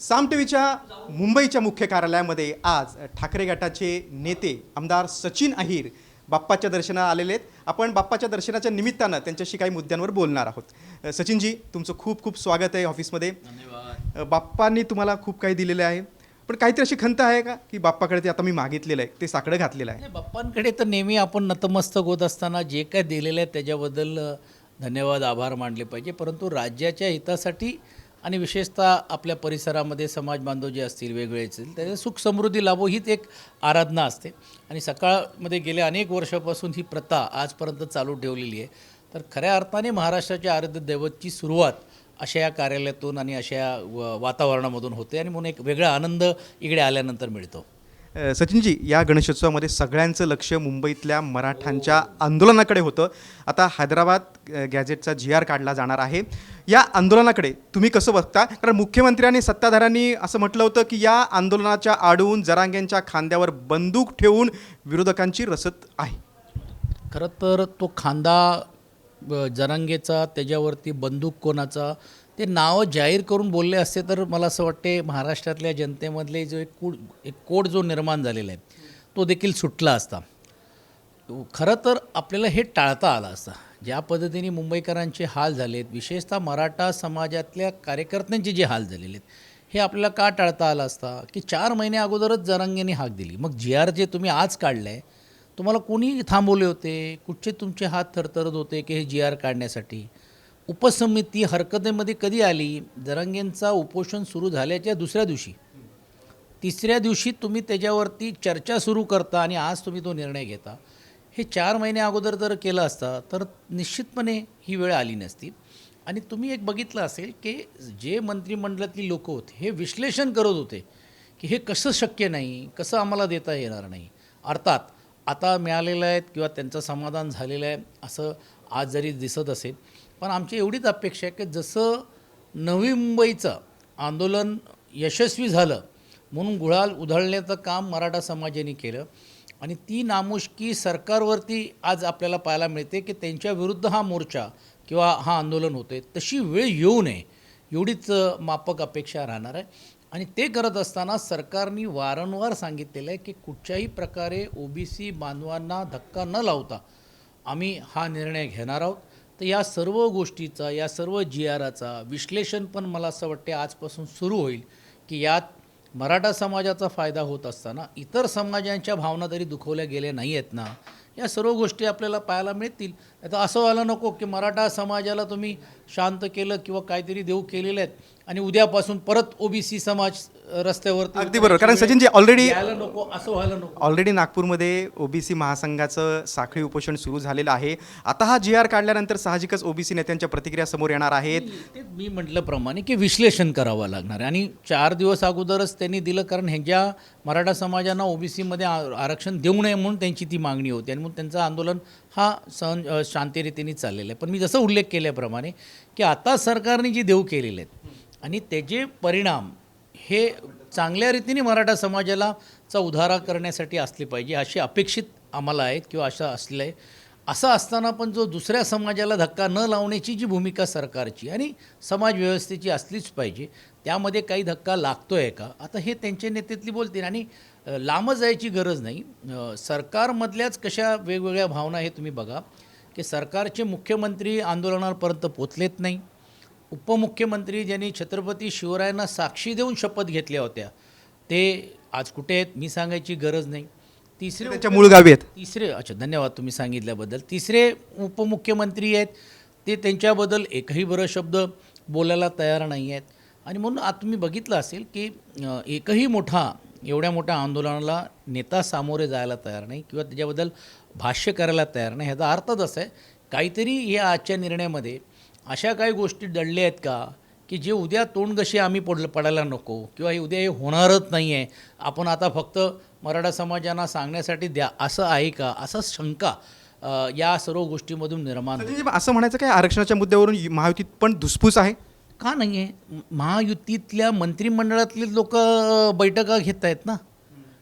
साम टीव्हीच्या मुंबईच्या मुख्य कार्यालयामध्ये आज ठाकरे गटाचे नेते आमदार सचिन अहिर बाप्पाच्या दर्शनाला आलेले आहेत. आपण बाप्पाच्या दर्शनाच्या निमित्तानं त्यांच्याशी काही मुद्द्यांवर बोलणार आहोत. सचिनजी तुमचं खूप खूप स्वागत आहे ऑफिसमध्ये. बाप्पांनी तुम्हाला खूप काही दिलेलं आहे. पण काहीतरी अशी खंत आहे का की बाप्पाकडे ते आता मी मागितलेलं आहे ते साकडं घातलेलं आहे? बाप्पांकडे तर नेहमी आपण नतमस्तक होत असताना जे काय दिलेलं आहे त्याच्याबद्दल धन्यवाद आभार मानले पाहिजे. परंतु राज्याच्या हितासाठी आणि विशेषतः आपल्या परिसरामध्ये समाज बांधव जे असतील वेगवेगळे असतील त्याचे सुख समृद्धी लाभो हीच एक आराधना असते. आणि सकाळमध्ये गेल्या अनेक वर्षापासून ही प्रथा आजपर्यंत चालू ठेवलेली आहे. तर खऱ्या अर्थाने महाराष्ट्राच्या आराध्य दैवतची सुरुवात अशा या कार्यालयातून आणि अशा या व- वातावरणामधून होते आणि म्हणून एक वेगळा आनंद इकडे आल्यानंतर मिळतो. सचिनजी या गणेशोत्सवामध्ये सगळ्यांचं लक्ष मुंबईतल्या मराठ्यांच्या आंदोलनाकडे होतं. आता हैदराबाद गॅजेटचा गॅझेटचा जी आर काढला जाणार आहे. या आंदोलनाकडे तुम्ही कसं बघता? कारण मुख्यमंत्र्यांनी सत्ताधाऱ्यांनी असं म्हटलं होतं की या आंदोलनाच्या आडून जरांग्यांच्या खांद्यावर बंदूक ठेवून विरोधकांची रसत आहे. खरं तर तो खांदा ब- जरांगेचा त्याच्यावरती बंदूक कोणाचा ते नावं जाहीर करून बोलले असते तर मला असं वाटते महाराष्ट्रातल्या जनतेमधले जो एक कूड एक कोड जो निर्माण झालेला आहे तो देखील सुटला असता. खरं तर आपल्याला हे टाळता आलं असतं. ज्या पद्धतीने मुंबईकरांचे हाल झालेत विशेषतः मराठा समाजातल्या कार्यकर्त्यांचे जे हाल झालेले आहेत हे आपल्याला का टाळता आलं असता? की चार महिने अगोदरच जरांगेने हाक दिली. मग जी आर जे तुम्ही आज काढलं आहे तुम्हाला कोणी थांबवले होते? कुठचे तुमचे हात थरथरत होते की हे जी आर काढण्यासाठी? उपसमिती हरकतीमध्ये कधी आली? जरांगेंचा उपोषण सुरू झाल्याच्या दुसऱ्या दिवशी. तिसऱ्या दिवशी तुम्ही त्याच्यावरती चर्चा सुरू करता आणि आज तुम्ही तो निर्णय घेता. हे चार महिने अगोदर जर केलं असतं तर निश्चितपणे ही वेळ आली नसती. आणि तुम्ही एक बघितलं असेल की जे मंत्रिमंडळातली लोक होते हे विश्लेषण करत होते की हे कसं शक्य नाही कसं आम्हाला देता येणार नाही. अर्थात आता मिळालेलं आहेत किंवा त्यांचं समाधान झालेलं आहे असं आज जरी दिसत असेल पण आमची एवढीच अपेक्षा आहे की जसं नवी मुंबईचं आंदोलन यशस्वी झालं म्हणून गुळाल उधळण्याचं काम मराठा समाजाने केलं आणि ती नामुष्की सरकारवरती आज आपल्याला पाहायला मिळते की त्यांच्या विरुद्ध हा मोर्चा किंवा हा आंदोलन होते तशी वेळ येऊ नये एवढीच मापक अपेक्षा राहणार आहे. आणि ते करत असताना सरकारने वारंवार सांगितलेलं आहे की कुठच्याही प्रकारे ओबीसी बांधवांना धक्का न लावता आम्ही हा निर्णय घेणार आहोत. तर या सर्व गोष्टीचा या सर्व जी आराचा विश्लेषण पण मला असं वाटते आजपासून सुरू होईल की यात मराठा समाजाचा फायदा होत असताना इतर समाजांच्या भावना तरी दुखवल्या गेल्या नाही आहेत ना? या सर्व गोष्टी आपल्याला पाहायला मिळतील. आता असं व्हायला नको की मराठा समाजाला तुम्ही शांत केलं किंवा काहीतरी देऊ केलेले आहेत. आणि उद्यापासून परत ओबीसी समाज अ, रस्त्यावरती अगदी बरोबर. कारण सचिनजी ऑलरेडी यायला नको असं व्हायला नको. ऑलरेडी नागपूरमध्ये ओबीसी महासंघाचं साखळी उपोषण सुरू झालेलं आहे. आता हा जी आर काढल्यानंतर साहजिकच ओबीसी नेत्यांच्या प्रतिक्रिया समोर येणार आहेत. ते मी म्हटल्याप्रमाणे की विश्लेषण करावं लागणार आहे. आणि चार दिवस अगोदरच त्यांनी दिलं कारण ह्यांच्या मराठा समाजांना ओबीसीमध्ये आरक्षण देऊ नये म्हणून त्यांची ती मागणी होती. आणि म्हणून त्यांचं आंदोलन हा सहन शांतरीतीने चाललेलं आहे. पण मी जसं उल्लेख केल्याप्रमाणे की आता सरकारने जी देऊ केलेले आहेत आणि त्याचे परिणाम हे चांगल्या रीतीने मराठा समाजाला चा उधारा करण्यासाठी असले पाहिजे अशी अपेक्षित आम्हाला आहेत किंवा असं असलं आहे. असं असताना पण जो दुसऱ्या समाजाला धक्का न लावण्याची जी भूमिका सरकारची आणि समाजव्यवस्थेची असलीच पाहिजे त्यामध्ये काही धक्का लागतो आहे का? आता हे त्यांच्या नेत्यातली बोलतील. आणि लांब जायची गरज नाही. सरकारमधल्याच कशा वेगवेगळ्या भावना हे तुम्ही बघा की सरकारचे मुख्यमंत्री आंदोलनापर्यंत पोचलेत नाही. उपमुख्यमंत्री ज्यांनी छत्रपती शिवरायांना साक्षी देऊन शपथ घेतल्या होत्या ते आज कुठे आहेत मी सांगायची गरज नाही. तिसरे त्यांच्या मूळ गावी आहेत. तिसरे अच्छा धन्यवाद तुम्ही सांगितल्याबद्दल. तिसरे उपमुख्यमंत्री आहेत ते त्यांच्याबद्दल एकही बरं शब्द बोलायला तयार नाही आहेत. आणि म्हणून आता तुम्ही बघितलं असेल की एकही मोठा एवढ्या मोठ्या आंदोलनाला नेता सामोरे जायला तयार नाही किंवा त्याच्याबद्दल भाष्य करायला तयार नाही. ह्याचा अर्थच असा आहे काहीतरी या आजच्या निर्णयामध्ये अशा काही गोष्टी दडल्या आहेत का? की जे उद्या तोंडगशी आम्ही पडलं पडायला नको? किंवा हे उद्या हे होणारच नाही आहे आपण आता फक्त मराठा समाजांना सांगण्यासाठी द्या. असं आहे का? असं शंका या सर्व गोष्टीमधून निर्माण असं म्हणायचं काय? आरक्षणाच्या मुद्द्यावरून महायुतीत पण धुसफूस आहे? का नाही आहे महायुतीतल्या मंत्रिमंडळातले लोक बैठका घेत आहेत ना?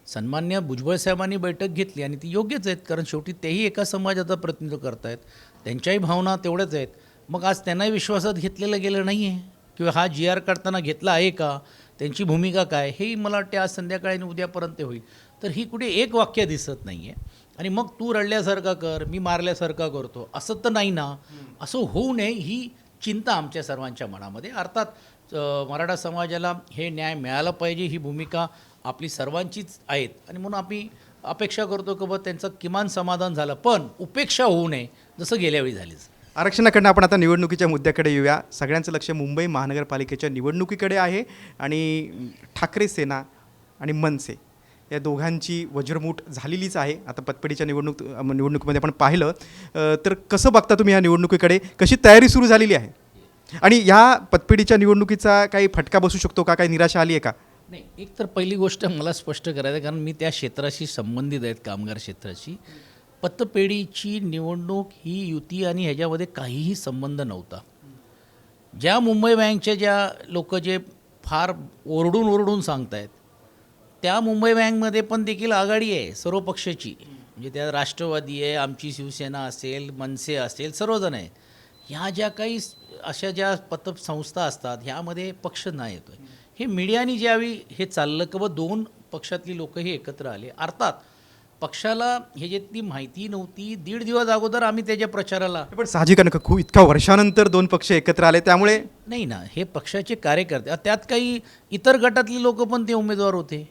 सन्मान्य भुजबळ साहेबांनी बैठक घेतली आणि ती योग्यच आहेत. कारण शेवटी तेही एका समाजाचा प्रतिनिधित्व करतायत. त्यांच्याही भावना तेवढ्याच आहेत. मग आज त्यांनाही विश्वासात घेतलेलं गेलं नाही आहे किंवा हा जी आर काढताना घेतला आहे का? त्यांची भूमिका काय? हेही मला वाटते आज संध्याकाळी आणि उद्यापर्यंत होईल. तर ही कुठे एक वाक्य दिसत नाही आहे आणि मग तू रडल्यासारखा कर मी मारल्यासारखा करतो. असं तर नाही ना. असं होऊ नये ही चिंता आमच्या सर्वांच्या मनामध्ये. अर्थात मराठा समाजाला हे न्याय मिळाला पाहिजे ही भूमिका आपली सर्वांचीच आहेत. आणि म्हणून आम्ही अपेक्षा करतो की बा त्यांचं किमान समाधान झालं. पण उपेक्षा होऊ नये जसं गेल्यावेळी झालीच. आरक्षणाकडनं आपण आता निवडणुकीच्या मुद्द्याकडे येऊया. सगळ्यांचं लक्ष मुंबई महानगरपालिकेच्या निवडणुकीकडे आहे आणि ठाकरे सेना आणि मनसे या दोघांची वज्रमूठ झालेलीच आहे. आता पतपेढीच्या निवडणूक निवडणुकीमध्ये आपण पाहिलं तर कसं बघता तुम्ही या निवडणुकीकडे? कशी तयारी सुरू झालेली आहे? आणि ह्या पतपेढीच्या निवडणुकीचा काही फटका बसू शकतो का? काही निराशा आली आहे का? नाही एक तर पहिली गोष्ट मला स्पष्ट करायचं आहे, कारण मी त्या क्षेत्राशी संबंधित आहेत कामगार क्षेत्राशी. पतपेढीची निवडणूक ही युती आणि ह्याच्यामध्ये काहीही संबंध नव्हता. ज्या मुंबई बँकच्या ज्या लोक जे फार ओरडून ओरडून सांगतायत त्या मुंबई बँकमध्ये पण देखील आघाडी आहे सर्व पक्षाची म्हणजे त्या राष्ट्रवादी आहे आमची शिवसेना असेल मनसे असेल सर्वजण आहे ह्या ज्या काही अशा ज्या पतसंस्था असतात ह्यामध्ये पक्ष नाही येतो हे मीडियाने ज्यावेळी हे चाललं की बा दोन पक्षातली लोक हे एकत्र आले अर्थात पक्षाला ह्याच्यातली माहिती नव्हती दीड दिवस अगोदर आम्ही त्याच्या प्रचाराला पण साहजिक आहे ना खूप इतक्या वर्षानंतर दोन पक्ष एकत्र आले त्यामुळे नाही ना हे पक्षाचे कार्यकर्ते त्यात काही इतर गटातली लोक पण ते उमेदवार होते.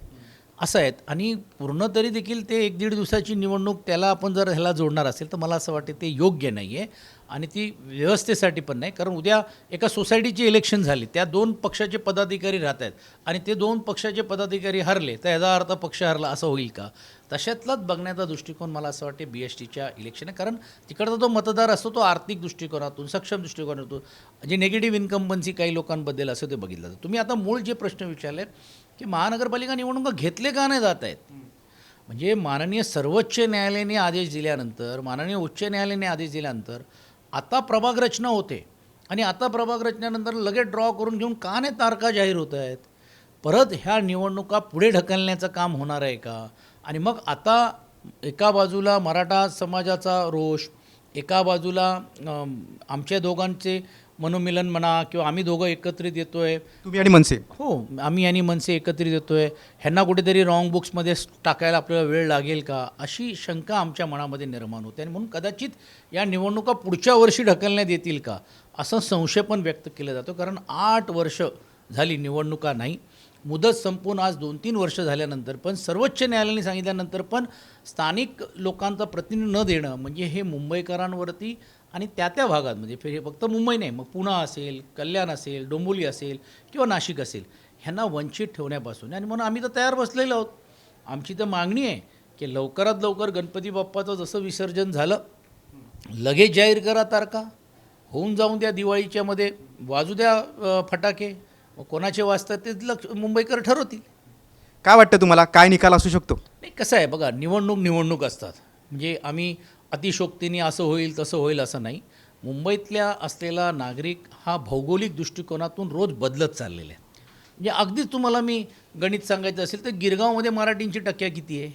असं आहेत. आणि पूर्ण तरी देखील ते एक दीड दिवसाची निवडणूक त्याला आपण जर ह्याला जोडणार असेल तर मला असं वाटते ते योग्य नाही आहे आणि ती व्यवस्थेसाठी पण नाही कारण उद्या एका सोसायटीची इलेक्शन झाली त्या दोन पक्षाचे पदाधिकारी राहत आहेत. आणि ते दोन पक्षाचे पदाधिकारी हरले तर याचा अर्थ पक्ष हरला असं होईल का? तशातलाच बघण्याचा दृष्टिकोन मला असं वाटते बी एस टीच्या इलेक्शन आहे कारण तिकडचा जो मतदार असतो तो आर्थिक दृष्टिकोनातून सक्षम दृष्टिकोनातून जे निगेटिव्ह इन्कम्बन्सी काही लोकांबद्दल असं ते बघितलं जातं. तुम्ही आता मूळ जे प्रश्न विचारले की महानगरपालिका निवडणुका घेतले का नाही जात आहेत? म्हणजे माननीय सर्वोच्च न्यायालयाने आदेश दिल्यानंतर माननीय उच्च न्यायालयाने आदेश दिल्यानंतर आता प्रभाग रचना होते. आणि आता प्रभाग रचनेनंतर लगेच ड्रॉ करून घेऊन का नाही तारखा जाहीर होत आहेत? परत ह्या निवडणुका पुढे ढकलण्याचं काम होणार आहे का? आणि मग आता एका बाजूला मराठा समाजाचा रोष एका बाजूला आमच्या दोघांचे मनोमिलन म्हणा किंवा आम्ही दोघं एकत्रित येतोय. तुम्ही आणि मनसे. हो आम्ही आणि मनसे एकत्रित येतोय. ह्यांना कुठेतरी रॉंग बुक्समध्ये टाकायला आपल्याला वेळ लागेल का? अशी शंका आमच्या मनामध्ये निर्माण होते. आणि म्हणून कदाचित या निवडणुका पुढच्या वर्षी ढकलण्यात येतील का? असं संशय पण व्यक्त केला जातो. कारण आठ वर्ष झाली निवडणुका नाही. मुदत संपून आज दोन तीन वर्ष झाल्यानंतर पण सर्वोच्च न्यायालयाने सांगितल्यानंतर पण स्थानिक लोकांचा प्रतिनिधी न देणं म्हणजे हे मुंबईकरांवरती आणि त्या त्या भागात म्हणजे फे- हे फक्त मुंबई नाही मग पुणे असेल कल्याण असेल डोंबोली असेल किंवा नाशिक असेल ह्यांना वंचित ठेवण्यापासून आणि म्हणून आम्ही तर तयार बसलेलो आहोत. आमची तर मागणी आहे की लवकरात लवकर गणपती बाप्पाचं जसं विसर्जन झालं लगेच जाहीर करा तारखा. होऊन जाऊन द्या दिवाळीच्यामध्ये वाजू द्या फटाके. मग कोणाचे वाजतात ते लक्ष मुंबईकर ठरवतील. काय वाटतं तुम्हाला? काय निकाल असू शकतो? नाही कसं आहे बघा निवडणूक निवडणूक असतात. म्हणजे आम्ही अतिशोक्तीने असं होईल तसं होईल असं नाही. मुंबईतल्या असलेला नागरिक हा भौगोलिक दृष्टिकोनातून रोज बदलत चाललेला आहे. म्हणजे अगदीच तुम्हाला मी गणित सांगायचं असेल तर गिरगावमध्ये मराठींची टक्क्या किती आहे?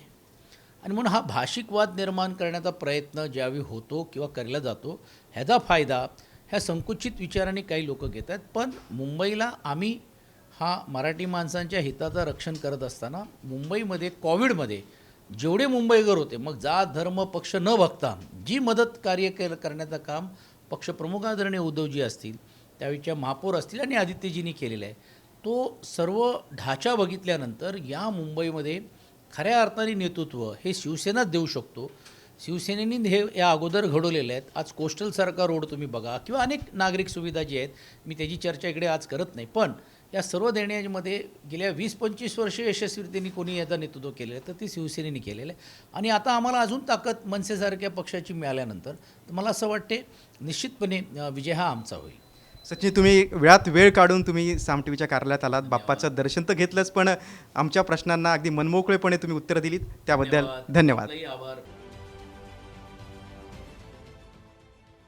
आणि म्हणून हा भाषिक वाद निर्माण करण्याचा प्रयत्न ज्यावेळी होतो किंवा केला जातो ह्याचा फायदा ह्या संकुचित विचाराने काही लोक घेत आहेत पण मुंबईला आम्ही हा मराठी माणसांच्या हिताचं रक्षण करत असताना मुंबईमध्ये कोविडमध्ये जेवढे मुंबईकर होते मग जात धर्म पक्ष न बघता जी मदत कार्य केलं करण्याचं काम पक्षप्रमुख आदरणीय उद्धवजी असतील त्यावेळीच्या महापौर असतील आणि आदित्यजींनी केलेलं आहे. तो सर्व ढाचा बघितल्यानंतर या मुंबईमध्ये खऱ्या अर्थाने नेतृत्व हे शिवसेनाच देऊ शकतो. शिवसेनेने हे या अगोदर घडवलेले आहेत. आज कोस्टलसारखा रोड तुम्ही बघा किंवा अनेक नागरिक सुविधा जी आहेत मी त्याची चर्चा इकडे आज करत नाही. पण या सर्व देण्यामध्ये गेल्या वीस पंचवीस वर्ष यशस्वीरितेने कोणी याचं नेतृत्व केलेलं आहे तर ती शिवसेनेने केलेलं आहे. आणि आता आम्हाला अजून ताकद मनसेसारख्या पक्षाची मिळाल्यानंतर तर मला असं वाटते निश्चितपणे विजय हा आमचा होईल. सचिन तुम्ही वेळात वेळ काढून तुम्ही साम टी व्हीच्या कार्यालयात आलात. बाप्पाचं दर्शन तर घेतलंच पण आमच्या प्रश्नांना अगदी मनमोकळेपणे तुम्ही उत्तरं दिलीत. त्याबद्दल धन्यवाद. आभार.